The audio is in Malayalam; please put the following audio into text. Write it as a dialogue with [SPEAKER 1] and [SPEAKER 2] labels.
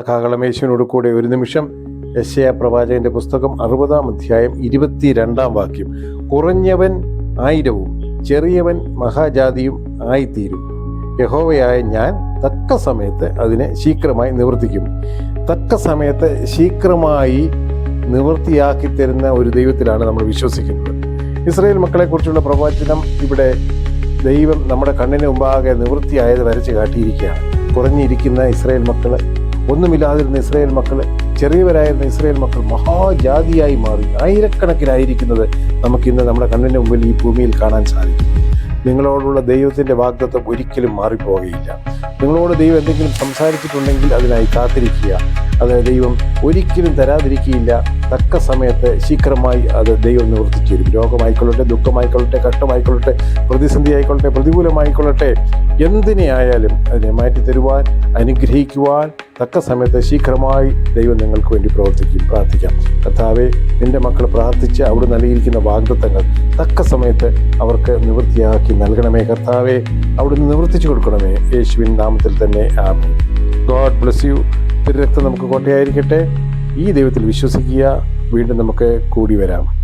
[SPEAKER 1] കാകളമേശുവിനോട് കൂടെ ഒരു നിമിഷം യശയ പ്രവാചകന്റെ പുസ്തകം അറുപതാം അധ്യായം ഇരുപത്തിരണ്ടാം വാക്യം. കുറഞ്ഞവൻ ആയിരവും ചെറിയവൻ മഹാജാതിയും ആയിത്തീരും. യഹോവയായ ഞാൻ തക്ക സമയത്ത് അതിനെ ശീഘ്രമായി നിവർത്തിക്കും. തക്ക സമയത്ത് ശീഘ്രമായി നിവൃത്തിയാക്കി തരുന്ന ഒരു ദൈവത്തിലാണ് നമ്മൾ വിശ്വസിക്കുന്നത്. ഇസ്രായേൽ മക്കളെക്കുറിച്ചുള്ള പ്രവചനം ഇവിടെ ദൈവം നമ്മുടെ കണ്ണിന് മുമ്പാകെ നിവൃത്തിയായത് വരച്ച് കാട്ടിയിരിക്കുകയാണ്. കുറഞ്ഞിരിക്കുന്ന ഇസ്രയേൽ മക്കൾ ഒന്നുമില്ലാതിരുന്ന ഇസ്രായേൽ മക്കൾ ചെറിയവരായിരുന്ന ഇസ്രായേൽ മക്കൾ മഹാജാതിയായി മാറി. ആയിരക്കണക്കിനായിരിക്കുന്നത് നമുക്കിന്ന് നമ്മുടെ കണ്ണിന്റെ മുമ്പിൽ ഈ ഭൂമിയിൽ കാണാൻ സാധിക്കും. നിങ്ങളോടുള്ള ദൈവത്തിന്റെ വാഗ്ദത്വം ഒരിക്കലും മാറിപ്പോകുകയില്ല നിങ്ങളോട് ദൈവം എന്തെങ്കിലും സംസാരിച്ചിട്ടുണ്ടെങ്കിൽ അതിനായി കാത്തിരിക്കുക. അത് ദൈവം ഒരിക്കലും തരാതിരിക്കുകയില്ല. തക്ക സമയത്ത് ശീഘ്രമായി അത് ദൈവം നിവർത്തിച്ചു തരും. രോഗമായിക്കൊള്ളട്ടെ ദുഃഖമായിക്കൊള്ളട്ടെ കഷ്ടമായിക്കൊള്ളട്ടെ പ്രതിസന്ധി ആയിക്കൊള്ളട്ടെ പ്രതികൂലമായിക്കൊള്ളട്ടെ എന്തിനെ ആയാലും അതിനെ മാറ്റി തരുവാൻ അനുഗ്രഹിക്കുവാൻ തക്ക സമയത്ത് ശീഘ്രമായി ദൈവം നിങ്ങൾക്ക് വേണ്ടി പ്രവർത്തിക്കും പ്രാർത്ഥിക്കാം. കർത്താവെ നിന്റെ മക്കൾ പ്രാർത്ഥിച്ച് അവിടെ നൽകിയിരിക്കുന്ന വാഗ്ദത്തങ്ങൾ തക്ക സമയത്ത് അവർക്ക് നിവൃത്തിയാക്കി നൽകണമേ കർത്താവെ. അവിടുന്ന് നിവർത്തിച്ചു കൊടുക്കണമേ. യേശുവിൻ നാമത്തിൽ തന്നെ ആമേ ഗോഡ് ബ്ലസ് യു. തിരുരക്തം നമുക്ക് കോട്ടയായിരിക്കട്ടെ. ഈ ദൈവത്തിൽ വിശ്വസിക്കുക. വീണ്ടും നമുക്ക് കൂടി വരാം.